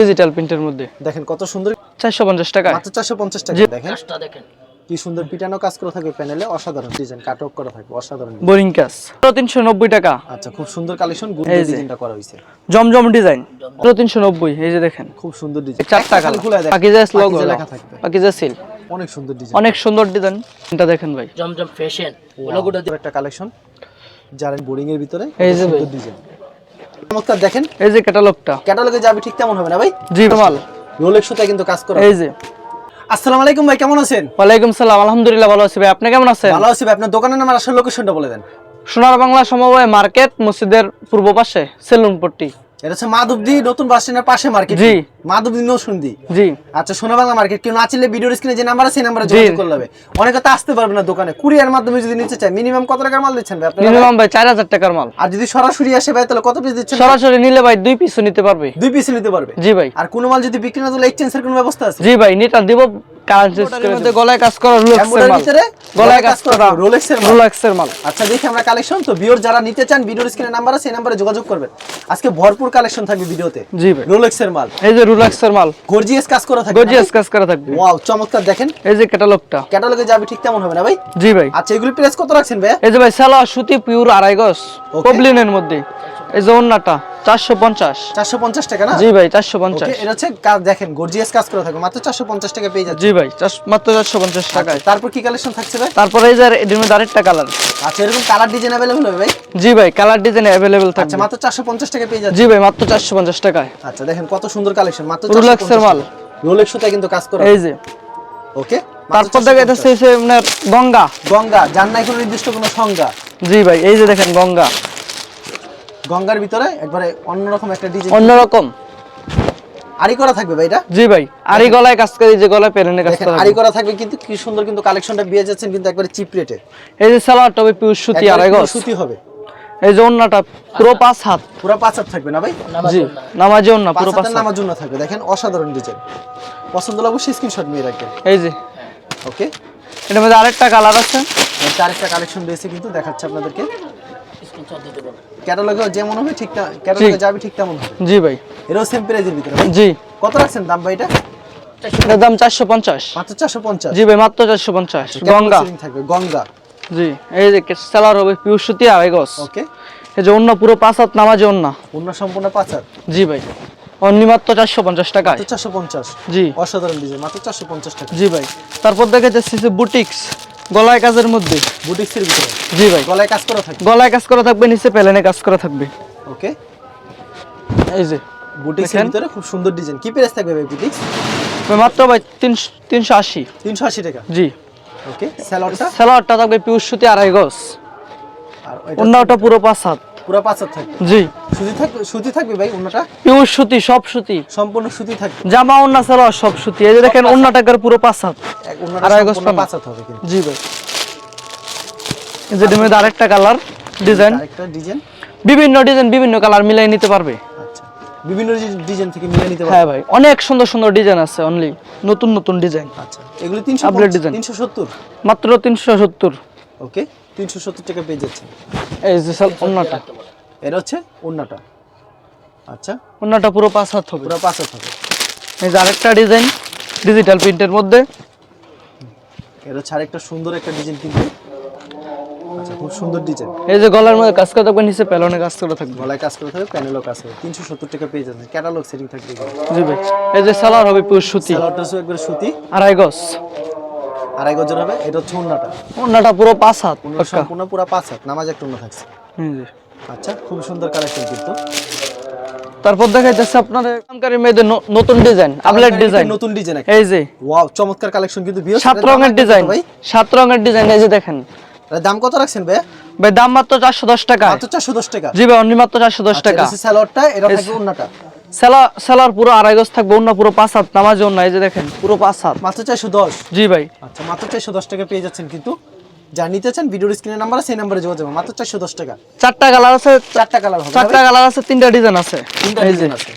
Digital প্রিন্টের মধ্যে। দেখেন কত সুন্দর চারশো পঞ্চাশ টাকা মাত্র চারশো পঞ্চাশ টাকা জি। দেখেন। কি সুন্দর পিটানো কাজ করে থাকবে প্যানেলে অসাধারণ ডিজাইন কাটক করা থাকবে অসাধারণ বোরিং কাজ। তিনশো নব্বই টাকা। আচ্ছা খুব সুন্দর কালেকশন গুড ডিজাইনটা করা হয়েছে। জমজম ডিজাইন। তিনশো নব্বই এই যে দেখেন। খুব সুন্দর ডিজাইন। চার টাকা পাকিজা লোগো লেখা থাকবে। পাকিজা সিল অনেক সুন্দর ডিজাইন। অনেক সুন্দর ডিজাইন। এটা দেখেন ভাই। জমজম ফ্যাশন একটা কালেকশন যারা বোরিং এর ভিতরে এই যে ডিজাইন। চমৎকার দেখেন। এই যে ক্যাটালগটা। ক্যাটালগে যাবে ঠিক তেমন হবে না ভাই? জি মাল রোলেক্স সুতা কিন্তু কাজ করে। এই যে। আসসালামু আলাইকুম ভাই কেমন আছেন? ওয়ালাইকুম সালাম আলহামদুলিল্লাহ ভালো আছি ভাই। আপনি কেমন আছেন? ভালো আছি ভাই আপনার দোকানের নাম আর আসল লোকেশনটা বলে দেন। সোনার বাংলা সমবায় মার্কেট মসজিদের পূর্ব পাশে সেলুন পট্টি এটা হচ্ছে মাধবদি নতুন বাস স্ট্যান্ডের পাশে মার্কেট জি। মাধবদি নৌসুন্দি জি। আচ্ছা মার্কেট কেউ না চিনলে ভিডিওর স্ক্রিনে যে নাম্বার আছে সেই নাম্বারে যোগাযোগ করলে হবে। অনেকে তো আসতে পারবে না দোকানে। কুরিয়ার মাধ্যমে যদি নিতে চায় মিনিমাম কত টাকার মাল দিচ্ছেন ভাই মিনিমাম ভাই চার হাজার টাকার মাল। আর যদি সরাসরি আসে ভাই তাহলে কত পিস দিচ্ছেন সরাসরি নিলে ভাই দুই পিসও নিতে পারবে। দুই পিস নিতে পারবে? জি ভাই। আর কোনো মাল যদি বিক্রি না তাহলে এক্সচেঞ্জের কোনো ব্যবস্থা আছে? জি ভাই নিটা দিব মধ্যে গলায় কাজ করা রুলেক্সের এমব্রয়ডারির মাল। ভিতরে গলায় কাজ করা রোলেক্সের মাল। মাল। আচ্ছা দেখি আমরা কালেকশন তো বিওর যারা নিতে চান ভিডিওর স্ক্রিনে নাম্বার আছে সেই নাম্বারে যোগাযোগ করবেন। আজকে ভরপুর কালেকশন থাকবে ভিডিওতে জি রোলেক্সের মাল। এই যে রুলেক্সের মাল। গর্জিয়াস কাজ করা থাকবে গর্জিয়াস কাজ করা থাকবে। ওয়াও চমৎকার দেখেন। এই যে ক্যাটালগটা ক্যাটালগে যাবে ঠিক তেমন হবে না ভাই? জি ভাই। আচ্ছা এগুলি প্রাইস কত রাখছেন ভাই এই যে ভাই সালোয়ার সুতি পিওর আড়াই গজ. পবলিনের মধ্যে। এই যে ওন্নাটা পঞ্চাশ। চারশো পঞ্চাশ টাকা না? জি ভাই চারশো পঞ্চাশ। এটা হচ্ছে কাজ দেখেন গর্জিয়াস কাজ করা থাকবে। মাত্র চারশো পঞ্চাশ টাকা পেয়ে যাচ্ছে জি ভাই মাত্র চারশো পঞ্চাশ টাকায়। আচ্ছা, তারপর কি কালেকশন থাকছে ভাই? তারপরে এই যে মধ্যে আরেকটা কালার আচ্ছা এরকম কালার ডিজাইন অ্যাভেলেবল হবে ভাই? জি ভাই কালার ডিজাইন অ্যাভেলেবেল আচ্ছা মাত্র চারশো পঞ্চাশ টাকা পেয়ে যাচ্ছে জি ভাই মাত্র চারশো পঞ্চাশ টাকায়। আচ্ছা দেখেন কত সুন্দর কালেকশন মাত্র রোলেক্সের মাল। রোলেক্স সুতা কিন্তু কাজ করা এই যে। ওকে তারপর দেখা যাচ্ছে আপনার গঙ্গা। গঙ্গা যার নাই কোনো নির্দিষ্ট কোনো সংজ্ঞা। জি ভাই এই যে দেখেন গঙ্গা। গঙ্গার ভিতরে একবারে অন্যরকম একটা ডিজাইন অন্যরকম। আরি করা থাকবে ভাই এটা? জি ভাই আর গলায় কাজ করে এই যে গলায় পেরেনে কাজ দেখেন করা আরি করা থাকবে কিন্তু কি সুন্দর কিন্তু কালেকশনটা বিয়ে যাচ্ছেন কিন্তু একবারে চিপ রেটে। এই যে সালোয়ারটা হবে পিওর সুতি আড়াই গজ। সুতি হবে। এই যে ওন্নাটা পুরো পাঁচ হাত। পুরো পাঁচ হাত থাকবে না ভাই? জি নামাজি ওন্না পুরো পাঁচ হাত। নামার জন্য থাকবে। দেখেন অসাধারণ ডিজাইন পছন্দ হলে অবশ্যই স্ক্রিনশট নিয়ে রাখবেন। এই যে। ওকে এটার মধ্যে আরেকটা কালার আছে। আরেকটা কালেকশন রয়েছে কিন্তু দেখাচ্ছে আপনাদেরকে। স্ক্রিনশট দিতে বলো ক্যাটালগে যেমন হবে ঠিক ক্যাটালগে যাবে ঠিক তেমন হবে। জি ভাই। এটাও সেম প্রাইজের ভিতরে জি। কত রাখছেন দাম ভাই এটা? এটার দাম চারশো পঞ্চাশ। মাত্র চারশো পঞ্চাশ? জি ভাই মাত্র চারশো পঞ্চাশ। গঙ্গা। থাকবে? গঙ্গা। জি এই যে সালোয়ার হবে সুতি গজ ওকে এই যে অন্য পুরো পাঁচ হাত নামাজি অন্য। অন্য সম্পূর্ণ পাঁচ হাত? জি ভাই। অনলি মাত্র চারশো পঞ্চাশ টাকায়। মাত্র চারশো পঞ্চাশ? জি। অসাধারণ ডিজাইন মাত্র চারশো পঞ্চাশ টাকা। জি ভাই। তারপর দেখা যাচ্ছে যে বুটিক্স গলায় কাজের মধ্যে। বুটিক্সের ভিতরে? জি ভাই। গলায় কাজ করা থাকবে? গলায় কাজ করা থাকবে নিচে প্যালেনে কাজ করা থাকবে। ওকে। এই যে বুটিক্সের ভিতরে খুব সুন্দর ডিজাইন। কি প্রাইস থাকবে ভাই বুটিক্স? ভাই মাত্র ভাই তিনশো তিনশো আশি। তিনশো আশি টাকা? জি। ওকে স্যালাডটা সেলরটা থাকবে পিউর সুতি আড়াই গজ। আর ওটা পুরো পাঁচ হাত। পুরো পাঁচ হাত থাকবে? জি। সুতি থাকবে? সুতি থাকবে ভাই অন্যটা পিওর সুতি সব সুতি। সম্পূর্ণ সুতি থাকবে। জামা অন্য সালোয়ার সব সুতি। এই যে দেখেন পুরো পাঁচ হাত। এক অন্যটা আড়াই গজ সম্পূর্ণ পানা। হবে কিন্তু। জি ভাই। এই যে ডিমের আরেকটা কালার ডিজাইন। আরেকটা ডিজাইন? বিভিন্ন ডিজাইন বিভিন্ন কালার মিলাই নিতে পারবে। আচ্ছা। বিভিন্ন ডিজাইন থেকে মিলে নিতে হ্যাঁ ভাই অনেক সুন্দর সুন্দর ডিজাইন আছে অনলি নতুন নতুন ডিজাইন। আচ্ছা। এগুলো তিনশো Upgrade design। তিনশো সত্তর? মাত্র তিনশো সত্তর। ওকে তিনশো সত্তর টাকা পেয়ে যাচ্ছে। এই যে সাল অন্যটা। এটা হচ্ছে অন্যটা। আচ্ছা। অন্যটা পুরো পাঁচ হাত হবে। পুরো পাঁচ হাত হবে। এই যে আরেকটা ডিজাইন ডিজিটাল প্রিন্টের মধ্যে। এটা হচ্ছে আরেকটা সুন্দর একটা ডিজাইন কিন্তু। আচ্ছা খুব সুন্দর ডিজাইন। এই যে গলার মধ্যে কাজ করা থাকবে নিচে প্যালনে কাজ করা থাকবে। গলায় কাজ করে থাকবে প্যানেলও কাজ হবে তিনশো সত্তর টাকা পেয়ে যাচ্ছে। ক্যাটালগ সেটিং থাকবে জি ভাই। এই যে সালোয়ার হবে পুরো সুতি। হচ্ছে একবারে সুতি। আড়াই গজ। আড়াই গজের হবে? এটা হচ্ছে অন্যটা অন্যটা পুরো পাঁচ হাত। সম্পূর্ণ পুরো পাঁচ হাত নামাজ একটা থাকছে। আচ্ছা খুব সুন্দর কালেকশন কিন্তু। তারপর দেখা যাচ্ছে আপনার কামকারী মেয়েদের নতুন ডিজাইন আপলেট ডিজাইন। নতুন ডিজাইন এই যে। ওয়াও চমৎকার কালেকশন কিন্তু সাত রঙের ডিজাইন ভাই। সাত রঙের ডিজাইন এই যে দেখেন। দাম কত রাখছেন ভাই ভাই দাম মাত্র চারশো দশ টাকা মাত্র চারশো দশ টাকা? জি ভাই অনলি মাত্র চারশো দশ আচ্ছা, টাকা। স্যালাডটা এটা থাকবে অন্যটা সেলা সেলার পুরো আড়াই গজ থাকবে অন্য পুরো পাঁচ হাত নামাজ অন্য এই যে দেখেন। পুরো পাঁচ হাত। মাত্র চারশো দশ? জি ভাই। আচ্ছা মাত্র চারশো দশ টাকা পেয়ে যাচ্ছেন কিন্তু। যা নিতে চান ভিডিওর স্ক্রিনের নাম্বার সেই নাম্বারে যোগাযোগ মাত্র চারশো দশ টাকা। চারটা কালার আছে চারটা কালার হবে চারটা কালার আছে তিনটা ডিজাইন আছে। তিনটা ডিজাইন আছে।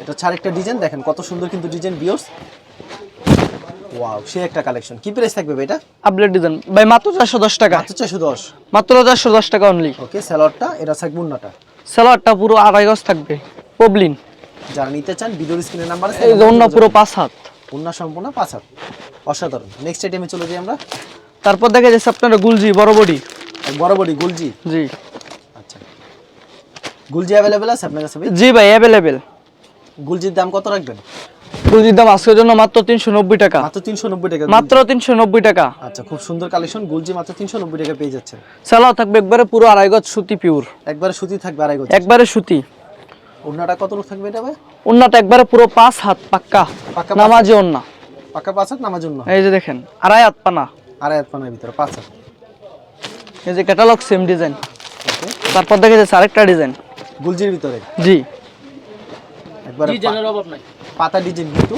এটা হচ্ছে আরেকটা ডিজাইন দেখেন কত সুন্দর কিন্তু ডিজাইন বিয়স ওয়াও সে একটা কালেকশন কি প্রাইস থাকবে এটা? আপডেট ডিজাইন ভাই মাত্র চারশো দশ টাকা। মাত্র চারশো দশ। মাত্র চারশো দশ টাকা অনলি ওকে স্যালাডটা এটা থাকবে অন্যটা সেলারটা পুরো আড়াই গজ থাকবে। পবলিন। যারা নিতে চান ভিডিওর স্ক্রিনের নাম্বার আছে এই অন্য পুরো পাঁচ হাত। অন্য সম্পূর্ণ পাঁচ হাত। অসাধারণ। নেক্সট আইটেমে চলে যাই আমরা। তারপর দেখা যাচ্ছে আপনার গুলজি বড় বডি। বড় বড়ি গুলজি? জি। আচ্ছা। গুলজি অ্যাভেলেবেল আছে আপনার কাছে জি ভাই অ্যাভেলেবেল গুলজির দাম কত রাখবেন? গুলজির দাম আজকের জন্য মাত্র তিনশো নব্বই টাকা। মাত্র তিনশো নব্বই টাকা মাত্র তিনশো নব্বই টাকা। আচ্ছা খুব সুন্দর কালেকশন গুলজি মাত্র তিনশো নব্বই টাকা পেয়ে সালাও থাকবে একবারে পুরো আড়াই গজ সুতি পিওর একবারে সুতি থাকবে আড়াই গজ একবারে সুতি। ওড়নাটা কত লোক থাকবে এটা ভাই? ওন্নাটা একবারে পুরো পাঁচ হাত পাক্কা। পাক্কা পাঁচ নামাজি ওন্না পাকা পাঁচ হাত নামার জন্য এই যে দেখেন আড়াই হাত পানা। আড়াই হাত পানের ভিতরে পাঁচ হাত। এই যে ক্যাটালগ সেম ডিজাইন তারপর দেখা যাচ্ছে আরেকটা ডিজাইন গুলজির ভিতরে? জি। একবারে পা- ডিজাইনের অভাব নাই। পাতা ডিজাইন কিন্তু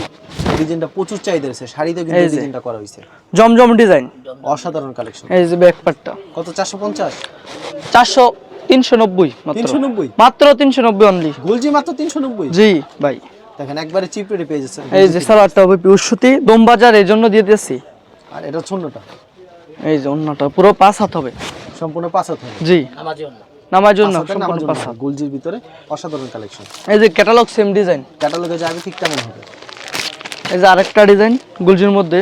ডিজাইনটা প্রচুর চাহিদা রয়েছে শাড়িতে কিন্তু ডিজাইনটা করা হয়েছে। জমজম ডিজাইন অসাধারণ কালেকশন এই যে ব্যাক পার্টটা কত? চারশো পঞ্চাশ? চারশো তিনশো নব্বই মাত্র। তিনশো নব্বই? মাত্র তিনশো নব্বই অনলি গুলজি মাত্র তিনশো নব্বই? জি ভাই। দেখেন একবারে চিপ রেটে পেয়ে যাচ্ছেন এই যে সালোয়ারটা হবে পিওর সুতি দম বাজার এই জন্য দিয়ে দিয়েছি। আর এটা ছন্নটা এই যে অন্যটা পুরো পাঁচ হাত হবে। সম্পূর্ণ পাঁচ হাত হবে। জি। নামাজি অন্য। নামার জন্য গুলজির ভিতরে অসাধারণ কালেকশন এই যে ক্যাটালগ সেম ডিজাইন ক্যাটালগে যাবে ঠিক কেমন হবে। এই যে আরেকটা ডিজাইন গুলজির মধ্যে।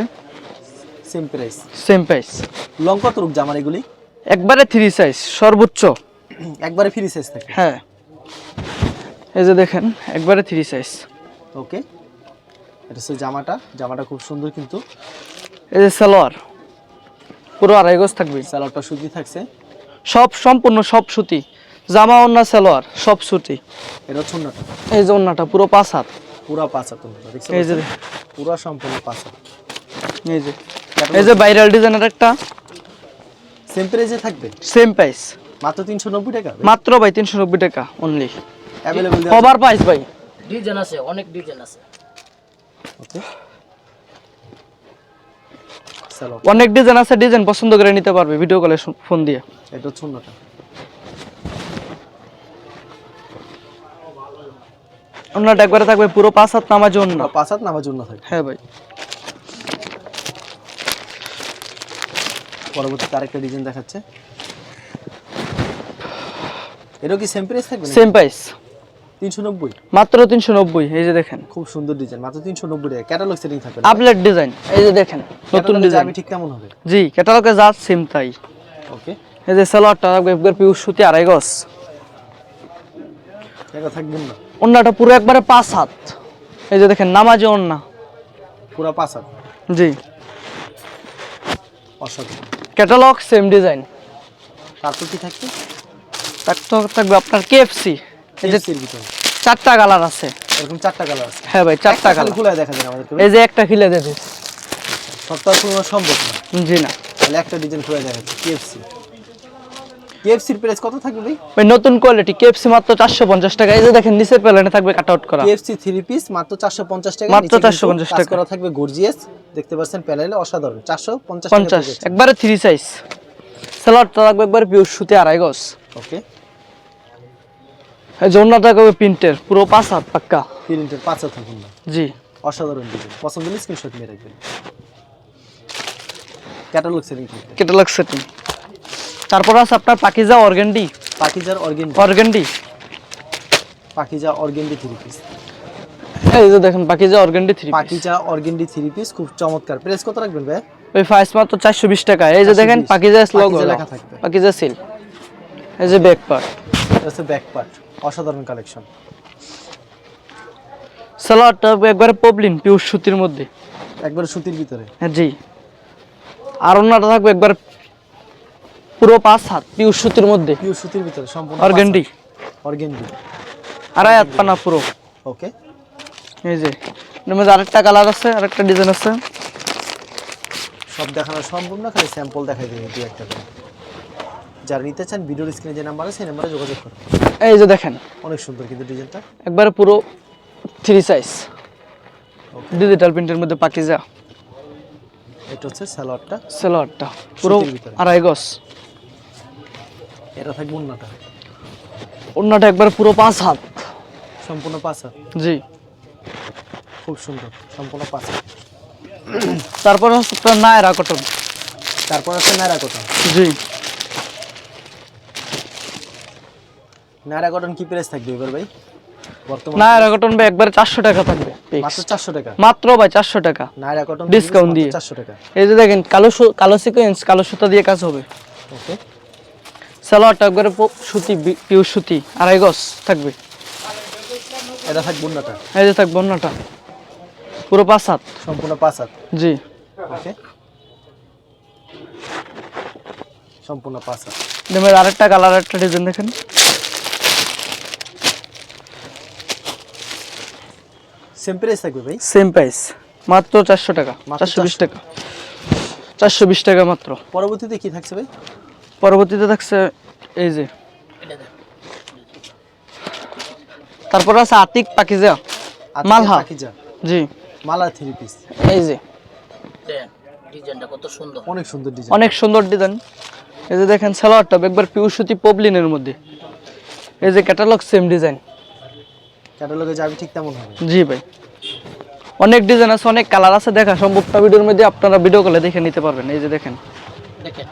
Same price same price long কত রূপ জামার এগুলি? একবারে থ্রি সাইজ সর্বোচ্চ। একবারে ফ্রি সাইজ থাকে। হ্যাঁ। এই যে দেখেন একবারে থ্রি সাইজ ওকে এটা হচ্ছে জামাটা। জামাটা খুব সুন্দর কিন্তু। এই যে সালোয়ার। পুরো আড়াই গজ থাকবে। স্যালাডটা সুতি থাকছে। সব সম্পূর্ণ সব সুতি। জামা ওন্না সালোয়ার সব সুতি। এটা এই যে ওন্নাটা পুরো পাঁচ হাত। পুরা পাঁচ হাত এই যে পুরা সম্পূর্ণ পাঁচ হাত। এই যে। এই যে ভাইরাল ডিজাইনের একটা। সেম প্রাইসে থাকবে? সেম প্রাইস মাত্র তিনশো নব্বই টাকা? মাত্র ভাই তিনশো নব্বই টাকা অনলি অ্যাভেলেবল কভার প্রাইস ভাই। ডিজাইন আছে অনেক ডিজাইন আছে। ওকে স্যালাড অনেক ডিজাইন আছে ডিজাইন পছন্দ করে নিতে পারবে ভিডিও কলে ফোন দিয়ে। এটা ছন্নটা অন্যটা। একবারে থাকবে পুরো পাঁচ হাত নামার জন্য পাঁচ হাত নামার জন্য থাকবে। হ্যাঁ ভাই। পরবর্তীতে আরেকটা ডিজাইন দেখাচ্ছে। এটা কি সেম প্রাইস থাকবে সেম প্রাইস তিনশো নব্বই? মাত্র তিনশো নব্বই এই যে দেখেন। খুব সুন্দর ডিজাইন মাত্র তিনশো নব্বই টাকা। ক্যাটালগ সেটিং থাকবে আপলেট ডিজাইন এই যে দেখেন নতুন ডিজাইন ঠিক কেমন হবে? জি ক্যাটালগে যা সেম তাই। ওকে এই যে সালোয়ারটা একবার পিউর সুতি আড়াই গজ এটা থাকবেন না? অন্যটা পুরো একবারে পাঁচ হাত। এই যে দেখেন নামাজি অন্যা পুরা পাঁচ হাত? জি। অসাধারণ ক্যাটালগ সেম ডিজাইন তারপর কি থাকবে? তারপর থাকবে আপনার কেএফসি চারটা কালার আছে। এরকম চারটা কালার আছে। হ্যাঁ ভাই চারটা কালার। খোলা দেখা যায় আমাদেরকে এই যে একটা খিলে দিচ্ছি। সবটা কোনো সম্ভব না। জি না। তাহলে একটা ডিজাইন খোলা দেখা কেএফসি কেএফসির প্রাইস কত থাকবে ভাই? ভাই নতুন কোয়ালিটি কেএফসি মাত্র চারশো পঞ্চাশ টাকা। এই যে দেখেন নিচের প্যালেনে থাকবে কাট আউট করা। কেএফসি থ্রি পিস মাত্র চারশো পঞ্চাশ টাকা মাত্র নিচে কিন্তু 450 টাকা। করা থাকবে গর্জিয়াস দেখতে পাচ্ছেন প্যানেলে অসাধারণ চারশো পঞ্চাশ পঞ্চাশ একবারে থ্রি সাইজ স্যালাডটা থাকবে একবারে পিওর সুতি আড়াই গজ। ওকে এই জন্যটা থাকবে প্রিন্টের? পুরো পাঁচ হাত পাক্কা? প্রিন্টের পাঁচা থাকুন না। জি। অসাধারণ ডিজাইন। পছন্দ হলে স্ক্রিনশট নিয়ে রাখবেন। ক্যাটালগ সেটিং ক্যাটালগ সেটিং তারপর আছে আপনার পাকিজা অর্গেন্ডি। পাকিজার অর্গেন organdy. Pakiza organdy three piece এই যে দেখেন Pakiza organdy three Pakiza organdy three piece খুব চমৎকার। প্রাইস কত রাখবেন ভাই? ওই ফাইস মাত্র চারশো বিশ টাকা। এই যে দেখেন পাকিজা স্লোগ পাকিজা লেখা থাকবে। পাকিজা সিল এই যে ব্যাক পার্ট ব্যাক পার্ট অসাধারণ কালেকশন সালোয়ারটা একবারে পবলিন পিওর সুতির মধ্যে। একবারে সুতির ভিতরে। হ্যাঁ জি। আর অন্যটা থাকবে একবার পুরো পাঁচ হাত পিওর সুতির মধ্যে। পিওর সুতির ভিতরে সম্পূর্ণ অর্গেন্ডি অর্গেন্ডি আড়াই হাত পানা পুরো। ওকে এই যে এর মধ্যে আরেকটা কালার আছে আরেকটা ডিজাইন আছে। সব দেখানো সম্ভব না খালি স্যাম্পল দেখাই দিন দু একটা করে। যারা নিতে চান ভিডিওর স্ক্রিনে যে নাম্বার আছে সেই নাম্বারে যোগাযোগ করুন। এই যে দেখেন। অনেক সুন্দর কিন্তু ডিজাইনটা। একবারে পুরো থ্রি সাইজ ডিজিটাল প্রিন্টের মধ্যে পাকিজা। এটা হচ্ছে স্যালোয়ারটা সালোয়ারটা। পুরো আড়াই গজ। এটা থাকবে অন্যটা অন্যটা একবারে পুরো পাঁচ হাত। সম্পূর্ণ পাঁচ হাত। জি। খুব সুন্দর। সম্পূর্ণ পাঁচ হাত। তারপর হচ্ছে নায়রা কটন তারপর হচ্ছে নায়রা কটন জি। নায়রা কটন কি প্রাইস থাকবে এবার ভাই? বর্তমান নায়রা কটন ভাই একবারে চারশো টাকা থাকবে মাত্র চারশো টাকা? মাত্র ভাই চারশো টাকা। নাইরা কটন Discount দিয়ে। চারশো টাকা। এই যে দেখেন কালো কালো সিকোয়েন্স কালো সুতা দিয়ে কাজ হবে। ওকে। সালোয়ারটা একবারে সুতি পিওর সুতি আড়াই গজ থাকবে। এটা থাকবে বন্যাটা। এই যে থাকবে অন্যটা পুরো পাঁচ হাত। সম্পূর্ণ পাঁচ হাত। জি। ওকে। সম্পূর্ণ পাঁচ হাত। আরেকটা কালার একটা ডিজাইন দেখেন। সেম প্রাইস থাকবে ভাই? সেম প্রাইস মাত্র চারশো টাকা মাত্র চারশো বিশ টাকা। চারশো বিশ টাকা মাত্র। পরবর্তীতে কি থাকছে ভাই? পরবর্তীতে থাকছে এই যে। তারপর আছে আতিক পাকিজা। মালহা। জি। মালা থ্রি পিস এই যে। ডিজাইনটা কত সুন্দর। অনেক সুন্দর ডিজাইন অনেক সুন্দর ডিজাইন এই যে দেখেন সালোয়ারটা একবার সুতি পবলিনের মধ্যে। এই যে ক্যাটালগ সেম ডিজাইন ক্যাটালগে যাবে ঠিক তেমন হবে। জি ভাই। অনেক ডিজাইন আছে অনেক কালার আছে দেখা সম্ভব না ভিডিওর মধ্যে আপনারা ভিডিও কলে দেখে নিতে পারবেন এই যে দেখেন। দেখেন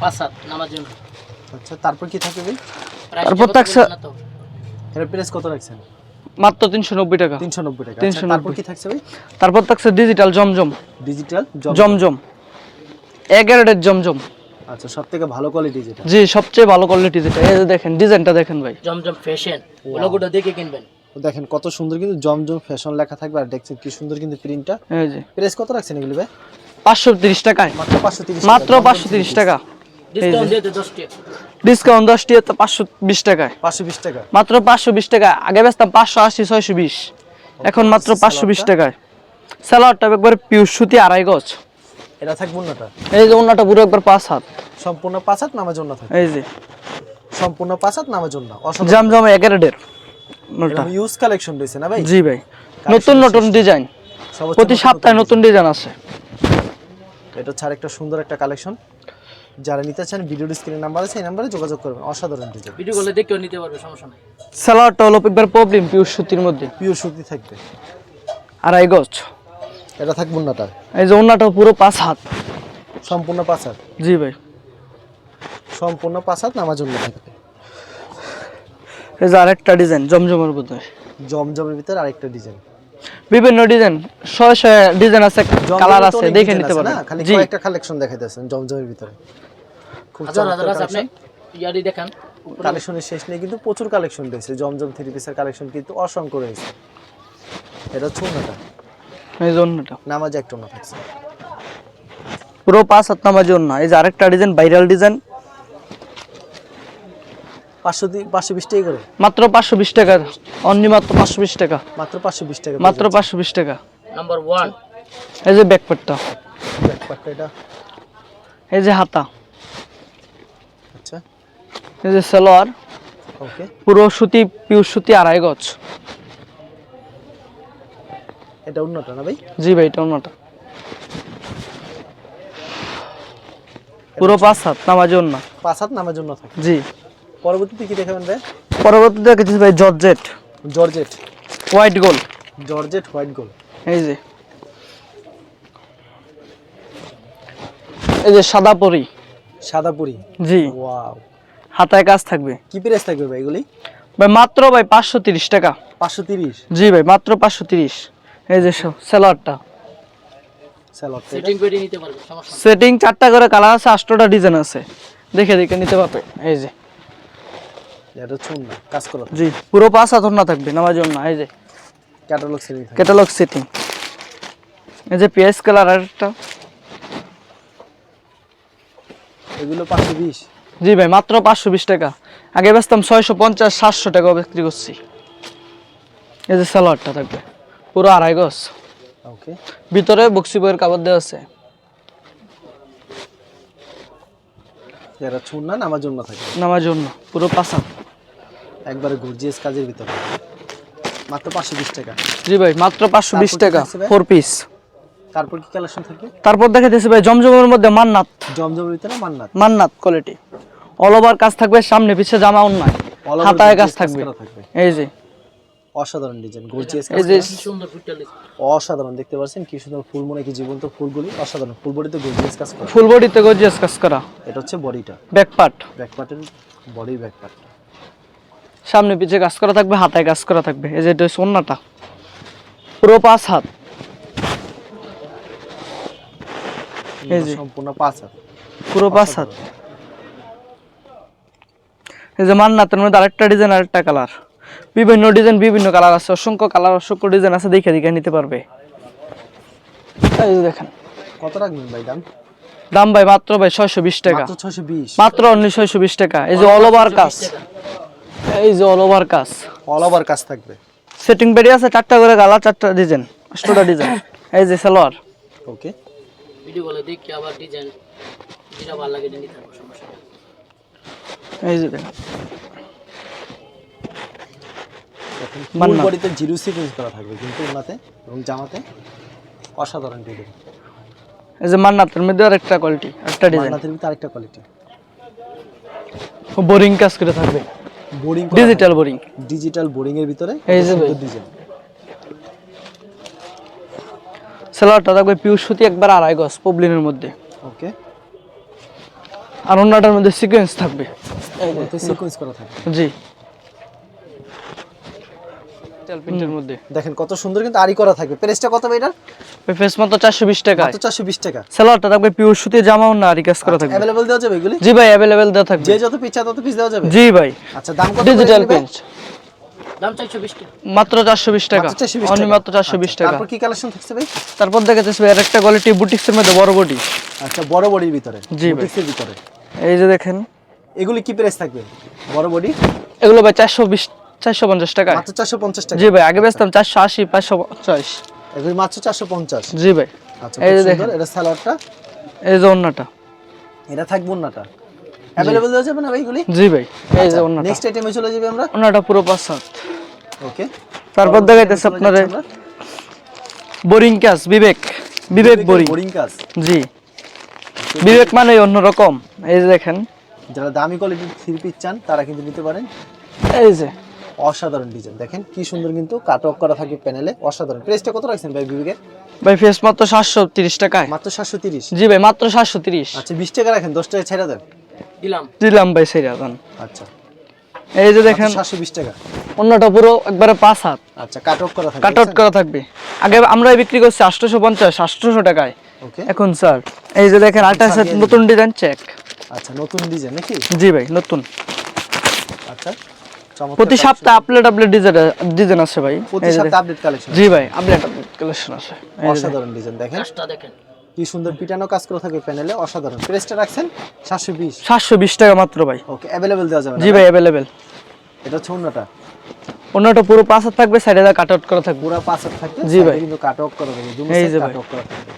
পাঁচ নামার জন্য। আচ্ছা তারপর কি থাকবে ভাই? তারপর থাকছে- এর প্রাইস কত রাখছেন? মাত্র তিনশো নব্বই টাকা। তিনশো নব্বই টাকা। 390 আচ্ছা, তারপর কি থাকছে ভাই? তারপর থাকছে ডিজিটাল জমজম। ডিজিটাল জমজম। এগারোটের জমজম। আচ্ছা সব থেকে ভালো কোয়ালিটি যেটা? জি সবচেয়ে ভালো কোয়ালিটি যেটা। এই যে দেখেন ডিজাইনটা দেখেন ভাই। জমজম ফ্যাশন লোগোটা দেখে কিনবেন। দেখেন কত সুন্দর কিন্তু জমজম ফ্যাশন লেখা থাকবে আর দেখছেন কি সুন্দর কিন্তু প্রিন্টটা এই যে। প্রাইস কত রাখছেন এগুলি ভাই? পাঁচশো তিরিশ টাকায়। মাত্র পাঁচশো তিরিশ মাত্র পাঁচশো তিরিশ টাকা। ডিসকাউন্ট দিয়ে টাকা ডিসকাউন্ট দশটি তো পাঁচশো বিশ টাকায়। পাঁচশো বিশ টাকা। মাত্র পাঁচশো বিশ টাকা আগে বেচতাম পাঁচশো আশি ছয়শো বিশ। এখন মাত্র পাঁচশো বিশ টাকায়। স্যালাডটা একবার পিউর সুতি আড়াই গজ। এটা থাকবে অন্যটা? এই যে অন্যটা পুরো একবার পাঁচ হাত। সম্পূর্ণ পাঁচ হাত নামার জন্য থাকে এই যে। সম্পূর্ণ পাঁচ হাত নামার জন্য অসাধারণ। জমজম এগারোটের ওটা ইউজ কালেকশন রয়েছে না ভাই? জি ভাই। নতুন নতুন ডিজাইন প্রতি সপ্তাহে নতুন ডিজাইন আছে এটা হচ্ছে আরেকটা সুন্দর একটা কালেকশন যারা নিতে চান ভিডিও স্ক্রিনের নাম্বার আছে এই নাম্বারে যোগাযোগ করবেন। অসাধারণ ডিজাইন ভিডিও করলে দেখেও নিতে পারবে সমস্যা নাই। স্যালাডটা হলো একবার প্রবলেম পিউর সুতির মধ্যে। পিওর সুতি থাকবে। আড়াই গজ। এটা থাকবে অন্যটা এই যে অন্যটা পুরো পাঁচ হাত। সম্পূর্ণ পাঁচ হাত? জি ভাই। সম্পূর্ণ পাঁচ হাত নামার জন্য থাকবে এই যে আরেকটা ডিজাইন জমজমের মধ্যে জমজমের ভিতরে আরেকটা ডিজাইন। বিভিন্ন ডিজাইন ছয় ছয় ডিজাইন আছে কালার আছে দেখে নিতে পারবেন। খালি কয়েকটা কালেকশন দেখাইতেছেন জমজমের ভিতরে। খুব হাজার হাজার আছে আপনি? ইয়ারি দেখান। কালেকশনের শেষ নেই কিন্তু প্রচুর কালেকশন রয়েছে। জমজম থ্রি পিসের কালেকশন কিন্তু অসংখ্য রয়েছে। এটা হচ্ছে এই যে অন্যটা নামাজে একটা অন্য থাকছে। পুরো পাঁচ হাত নামার জন্য এই যে আরেকটা ডিজাইন ভাইরাল ডিজাইন পাঁচশো পাঁচশো বিশ টাকা করে? মাত্র পাঁচশো বিশ টাকা। অনলি মাত্র পাঁচশো বিশ টাকা। মাত্র পাঁচশো বিশ টাকা মাত্র পাঁচশো বিশ টাকা। নাম্বার ওয়ান এই যে ব্যাকপ্যাকটা ব্যাকপার্টটা এটা? এই যে হাতা। আচ্ছা। এই যে সালোয়ার। ওকে পুরো সুতি পিওর সুতি আড়াই গজ। এটা অন্যটা না ভাই? জি ভাই এটা অন্যটা। পুরো পাঁচ হাত নামার জন্য পাঁচ হাত নামার জন্য থাকে? জি। পরবর্তীতে কি দেখাবেন ভাই? পরবর্তীতে দেখেছি ভাই georgette. Georgette. White gold georgette white gold এই যে। এই যে সাদা পরি। সাদা পুরি? জি। ওয়াও। হাতায় কাজ থাকবে। কি প্রাইস থাকবে ভাই এগুলি? ভাই মাত্র ভাই পাঁচশো তিরিশ টাকা। পাঁচশো তিরিশ? জি ভাই মাত্র পাঁচশো তিরিশ। এই যে স্যালাডটা স্যালাডটা সেটিং চারটা করে কালার আছে আটটা ডিজাইন আছে। দেখে দেখে নিতে পারবে এই যে। জি পুরো পাঁচ হাত না থাকবে নামার জন্য এই যে। ক্যাটালগ সেলিং ক্যাটালগ সেটিং এই যে পিএস কালার আর একটা এগুলো পাঁচশো বিশ। জি ভাই মাত্র পাঁচশো বিশ টাকা। আগে ছয়শো পঞ্চাশ সাতশো টাকা বিক্রি করছি। এই যে স্যালাডটা থাকবে। পুরো আড়াই গজ। ওকে ভিতরে বক্সি বইয়ের কাপড় দেওয়া আছে। যারা ছুন না নামার জন্য থাকে। নামার জন্য পুরো পাঁচ একবারে গর্জিয়াস কাজের ভিতরে। মাত্র পাঁচশো বিশ টাকা। জি ভাই মাত্র পাঁচশো বিশ টাকা ফোর পিস তারপর কি কালেকশন থাকবে? তারপর দেখে ভাই জমজমের মধ্যে মান্নাত। জমজমের ভিতরে Mannat. Mannat quality all over কাজ থাকবে সামনে পিছে জামা অন্যায় হাতায় কাজ থাকবে। এই যে। অসাধারণ ডিজাইন গর্জিয়াস এই যে সুন্দর অসাধারণ দেখতে পাচ্ছেন কি সুন্দর ফুল মনে কি জীবন্ত ফুলগুলি অসাধারণ। ফুল বডিতে গর্জিয়াস কাজ করা। ফুল বডিতে গর্জিয়াস কাজ করা। এটা হচ্ছে বডিটা। ব্যাক পার্ট ব্যাক পার্টের বডি ব্যাক পার্ট সামনে পিছে কাজ করা থাকবে হাতায় কাজ করা থাকবে। এই যে এটা অন্যটা পুরো পাঁচ হাত। এই যে। সম্পূর্ণ পাঁচ হাত। পুরো পাঁচ হাত। এই যে মান্নাতের মধ্যে আরেকটা ডিজাইন আরেকটা কালার বিভিন্ন ডিজাইন বিভিন্ন কালার আছে। অসংখ্য কালার অসংখ্য ডিজাইন আছে দেখে দেখে নিতে পারবে। এই দেখেন। কত রাখবেন ভাই দাম? দাম ভাই মাত্র ভাই ছয়শো বিশ টাকা। মাত্র অনলি ছয়শো বিশ টাকা। এই যে অল ওভার কাজ। এই যে অল ওভার কাজ। অল ওভার কাজ থাকবে। সেটিং বেরিয়ে আছে চারটা করে কালার চারটা ডিজাইন আটটা ডিজাইন। এই যে সালোয়ার। ওকে ভিডিও বলে দেখি আবার ডিজাইন। যেটা ভালো লাগে নিতে সমস্যা এই যে দেখেন। ফুল বডিতে জিরো সিকোয়েন্স করা থাকবে কিন্তু ওনাতে এবং জামাতে অসাধারণ ডিজাইন। এই যে মান্নাতের মধ্যে আরেকটা কোয়ালিটি একটা ডিজাইন মান্নাতের ভিতরে আরেকটা কোয়ালিটি বোরিং কাজ করে থাকবে। Boring digital boring. Digital boring এর ভিতরে এই যে ডিজাইন সালোয়ারটা থাকবে পিউর সুতি একবার আড়াই গজ পবলিনের মধ্যে। ওকে আর অন্যটার মধ্যে সিকোয়েন্স থাকবে। সিকোয়েন্স করা থাকবে। জি। প্রিন্টের মধ্যে। দেখেন কত সুন্দর কিন্তু আরি করা থাকবে। প্রাইসটা কত ভাই এটার? ওই ফেস মাত্র চারশো বিশ টাকা। মাত্র চারশো বিশ টাকা। সালোয়ারটা থাকবে পিওর সুতি জামা অন্য আরি কাজ করা থাকবে। অ্যাভেলেবল দেওয়া যাবে এগুলি? জি ভাই অ্যাভেলেবেল দেওয়া থাকবে। যে যত পিস তত পিস দেওয়া যাবে? জি ভাই। আচ্ছা দাম কত ডিজিটাল প্রিন্ট মাত্র চারশো বিশ টাকা। অনলি মাত্র চারশো বিশ আচ্ছা, টাকা। তারপর কি কালেকশন থাকছে ভাই? তারপর দেখা যাচ্ছে একটা কোয়ালিটি বুটিক্সের মধ্যে বড় বডি আচ্ছা বড় বডির ভিতরে। জি ভাই। বুটিক্সের ভিতরে। এই যে দেখেন। এগুলি কি প্রাইস থাকবে? বড় বডি এগুলো ভাই চারশো বিশ চারশো পঞ্চাশ টাকা মাত্র চারশো পঞ্চাশ টাকা। জি ভাই আগে বেচতাম চারশো আশি পাঁচশো পঞ্চাশ। এগুলি মাত্র চারশো পঞ্চাশ। জি ভাই। আচ্ছা এই যে সুন্দর দেখেন। এটা স্যালাডটা? এই যে অন্যটা। এটা থাকবে অন্যটা। অ্যাভেলেবল দেওয়া যাবে না ভাই এগুলি? জি ভাই এই যে অন্যটা। নেক্সট আইটেমে চলে যাবে আমরা? অন্যটা পুরো পাঁচ হাত ওকে। তারপর দেখাইতেছে আপনার বোরিং কাজ বিবেক। বিবেক বোরিং। বোরিং কাজ। জি। বিবেক মানে অন্যরকম। এই যে দেখেন। যারা দামি কোয়ালিটির থ্রি পিস চান তারা কিন্তু নিতে পারেন। এই যে। অসাধারণ ডিজাইন দেখেন কি সুন্দর কিন্তু কাট অফ করা থাকবে প্যানেলে অসাধারণ। প্রাইসটা কত রাখছেন ভাই বিবেকের ভাই ফেস মাত্র সাতশো তিরিশ টাকায়। মাত্র সাতশো তিরিশ? জি ভাই মাত্র সাতশো তিরিশ। আচ্ছা বিশ টাকা রাখেন দশ টাকা ছেড়ে দেন। দিলাম। দিলাম ভাই সেই রাজান আচ্ছা। এই যে দেখেন সাতশো বিশ টাকা। অন্যটা পুরো একবারে পাঁচ হাত। আচ্ছা কাট অফ করা থাকবে কাট আউট করা থাকবে। আগে আমরা বিক্রি করছি আটশোশো পঞ্চাশ আটশোশো টাকায়। ওকে। এখন স্যার এই যে দেখেন আলট্রা সেট নতুন ডিজাইন চেক আচ্ছা নতুন ডিজাইন নাকি? জি ভাই নতুন। আচ্ছা। প্রতি। সপ্তাহে আপডেট আপডেট ডিজাইন ডিজাইন আছে ভাই। প্রতি সপ্তাহে আপডেট কালেকশন জি ভাই আপডেট আপডেট কালেকশন আছে। অসাধারণ ডিজাইন দেখেন। কাজটা দেখেন। কি সুন্দর পিটানো কাজ করা থাকবে প্যানেলে অসাধারণ। প্রাইসটা রাখছেন সাতশো বিশ। সাতশো বিশ টাকা মাত্র ভাই। ওকে অ্যাভেলেবেল দেওয়া যাবে জি ভাই অ্যাভেলেবেল এটা হচ্ছে অন্যটা। অন্যটা পুরো পাঁচ হাত থাকবে সাইডে কাট আউট করা থাকবে। পুরো পাঁচ হাত থাকবে জি ভাই। কিন্তু কাট অফ করা থাকবে দুটো সাইড কাট। অফ করা থাকবে।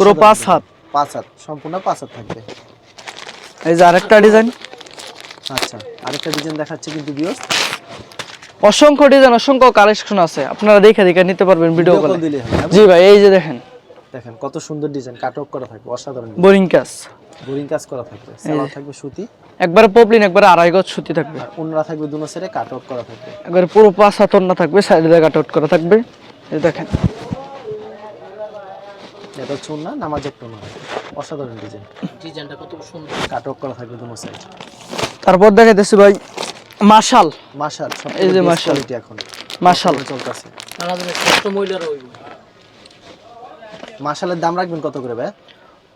পুরো পাঁচ হাত। পাঁচ হাত সম্পূর্ণ পাঁচ হাত থাকবে। এই যে আরেকটা ডিজাইন আচ্ছা আরেকটা ডিজাইন দেখাচ্ছে কিন্তু বিয়স অসংখ্য ডিজাইন অসংখ্য কালেকশন আছে। আপনারা দেখে দেখে নিতে পারবেন ভিডিও কল দিলে জি ভাই এই যে দেখেন। দেখেন কত সুন্দর ডিজাইন কাট অফ করা থাকবে অসাধারণ বোরিং কাজ। বোরিং কাজ করা থাকবে সালোয়ার থাকবে সুতি। একবারে পপলিন একবারে আড়াই গজ সুতি থাকবে। অন্যরা থাকবে দুনো সাইডে কাট অফ করা থাকবে। একবারে পুরো পাঁচ হাত না থাকবে সাইডে কাট আউট করা থাকবে। এই দেখেন। এটা হচ্ছে অন্য নামাজের টোন অসাধারণ ডিজাইন ডিজাইনটা কত সুন্দর। কাট অফ করা থাকবে দুনো সাইড তারপর দেখাইতেছি ভাই মাশাল। মাশাল এই যে মাশাল। এখন। মাশাল। চলতেছে। আমাদের ছোট মহিলার ওই মাশালের দাম রাখবেন কত করে ভাই?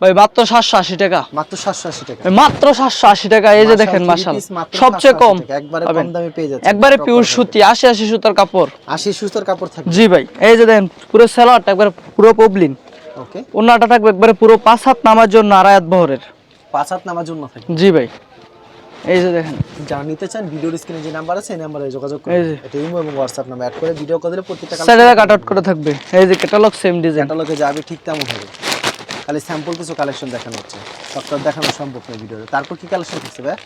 ভাই মাত্র সাতশো আশি টাকা। মাত্র সাতশো আশি টাকা। মাত্র সাতশো আশি টাকা এই যে দেখেন মাশাল। সবচেয়ে কম। একবারে কম দামে পেয়ে যাচ্ছে একবারে পিওর সুতি আশি আশি সুতার কাপড়। আশি সুস্তর কাপড় থাকবে। জি ভাই এই যে দেখেন পুরো স্যালোয়ারটা একবারে পুরো পবলিন ওকে ওনাটা থাকবে একবারে পুরো পাঁচ হাত নামার জন্য আড়ায়াত বহরের। পাঁচ হাত নামার জন্য থাকবে। জি ভাই। এই যে দেখেন। যারা নিতে চান ভিডিওর স্ক্রিনে যে নাম্বার আছে এই নাম্বারে যোগাযোগ করুন। এটা ইমো এবং নাম্বার অ্যাড করে ভিডিও কল দিলে প্রত্যেকটা সাইডে কাট আউট করে থাকবে। এই যে ক্যাটালগ সেম ডিজাইন ক্যাটালগে যাবে ঠিক তেমন হবে খালি স্যাম্পল কিছু কালেকশন দেখানো হচ্ছে। সবটা দেখানো সম্ভব নয় ভিডিওতে তারপর কি কালেকশন থাকছে ভাই?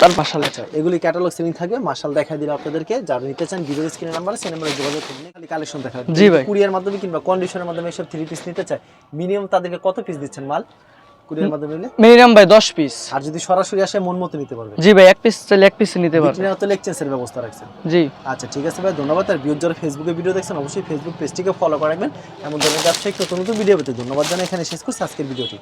তার মাশাল আচ্ছা এগুলি ক্যাটালগ সেলিং থাকবে। মার্শাল দেখা দিলে আপনাদেরকে। যারা নিতে চান ভিডিওর স্ক্রিনে নাম্বার সেই নাম্বারে যোগাযোগ করুন। খালি কালেকশন দেখা জি ভাই। কুরিয়ার মাধ্যমে কিংবা কন্ডিশনের মাধ্যমে এসব থ্রি পিস নিতে চায় মিনিমাম তাদেরকে কত পিস দিচ্ছেন মাল? কুরিয়ার মাধ্যমে নিলে? মিনিমাম ভাই দশ পিস আর যদি সরাসরি আসে মন মতো নিতে পারবে। জি ভাই এক পিস চাইলে এক পিস নিতে পারবে। বিক্রির তো লেকচেন্সের ব্যবস্থা রাখছেন। জি। আচ্ছা ঠিক আছে ভাই ধন্যবাদ। আর ভিউর যারা ফেসবুকে ভিডিও দেখছেন অবশ্যই ফেসবুক পেজটিকে ফলো করে রাখবেন। এমন ধরনের ব্যবসায়িক নতুন নতুন ভিডিও পেতে ধন্যবাদ জানাই। এখানে শেষ করছি আজকের ভিডিওটি